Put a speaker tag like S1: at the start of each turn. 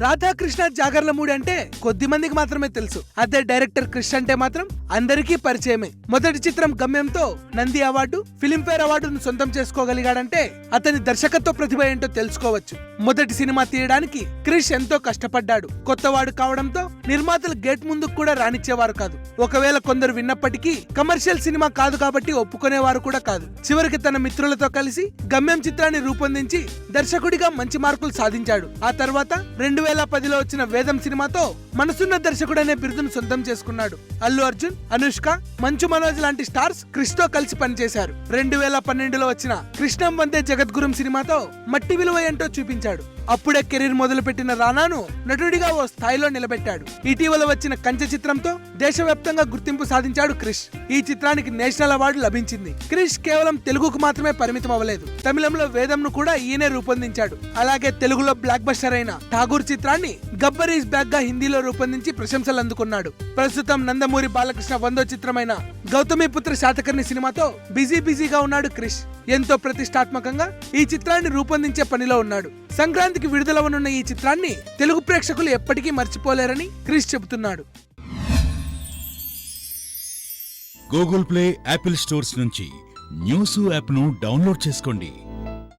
S1: రాధాకృష్ణ జాగర్లమూడి అంటే కొద్ది మందికి మాత్రమే తెలుసు. అదే డైరెక్టర్ క్రిష్ అంటే మాత్రం అందరికీ పరిచయమే. మొదటి చిత్రం గమ్యంతో నంది అవార్డు ఫిలింఫేర్ అవార్డును సొంతం చేసుకోగలిగాడంటే అతని దర్శకత్వ ప్రతిభ ఏంటో తెలుసుకోవచ్చు. మొదటి సినిమా తీయడానికి క్రిష్ ఎంతో కష్టపడ్డాడు. కొత్తవాడు కావడంతో నిర్మాతలు గేట్ ముందుకు కూడా రానిచ్చేవారు కాదు. ఒకవేళ కొందరు విన్నప్పటికీ కమర్షియల్ సినిమా కాదు కాబట్టి ఒప్పుకునేవారు కూడా కాదు. చివరికి తన మిత్రులతో కలిసి గమ్యం చిత్రాన్ని రూపొందించి దర్శకుడిగా మంచి మార్కులు సాధించాడు. ఆ తర్వాత రెండు వేల పదిలో వచ్చిన వేదం సినిమాతో మనసున్న దర్శకుడు అనే బిరుదును సొంతం చేసుకున్నాడు. అల్లు అర్జున్ అనుష్క మంచు మనోజ్ లాంటి స్టార్స్ క్రిష్తో కలిసి పనిచేశారు. రెండు వేల పన్నెండులో వచ్చిన కృష్ణం వందే జగద్గురం సినిమాతో మట్టి విలువ ఏంటో చూపించాడు. అప్పుడే కెరీర్ మొదలుపెట్టిన రానాను నటుడిగా ఓ స్థాయిలో నిలబెట్టాడు. ఇటీవల వచ్చిన కంచె చిత్రంతో దేశవ్యాప్తంగా గుర్తింపు సాధించాడు క్రిష్. ఈ చిత్రానికి నేషనల్ అవార్డు లభించింది. క్రిష్ కేవలం తెలుగుకు మాత్రమే పరిమితం అవ్వలేదు. తమిళంలో వేదంను కూడా ఈయనే రూపొందించాడు. అలాగే తెలుగులో బ్లాక్ బస్టర్ అయిన ఠాగూర్ చిత్రాన్ని గబ్బర్ ఈస్ బ్యాక్గా హిందీలో రూపొందించి ప్రశంసలు అందుకున్నాడు. ప్రస్తుతం నందమూరి బాలకృష్ణ వందో చిత్రమైన గౌతమి పుత్ర శాతకర్ణి సినిమాతో బిజీ బిజీగా ఉన్నాడు క్రిష్. ఎంతో ప్రతిష్టాత్మకంగా ఈ చిత్రాన్ని రూపొందించే పనిలో ఉన్నాడు. సంక్రాంతికి విడుదలవనున్న ఈ చిత్రాన్ని తెలుగు ప్రేక్షకులు ఎప్పటికీ మర్చిపోలేరని క్రిష్ చెబుతున్నాడు.
S2: గూగుల్ ప్లే యాపిల్ స్టోర్స్ నుంచి న్యూస్ యాప్ను డౌన్లోడ్ చేసుకోండి.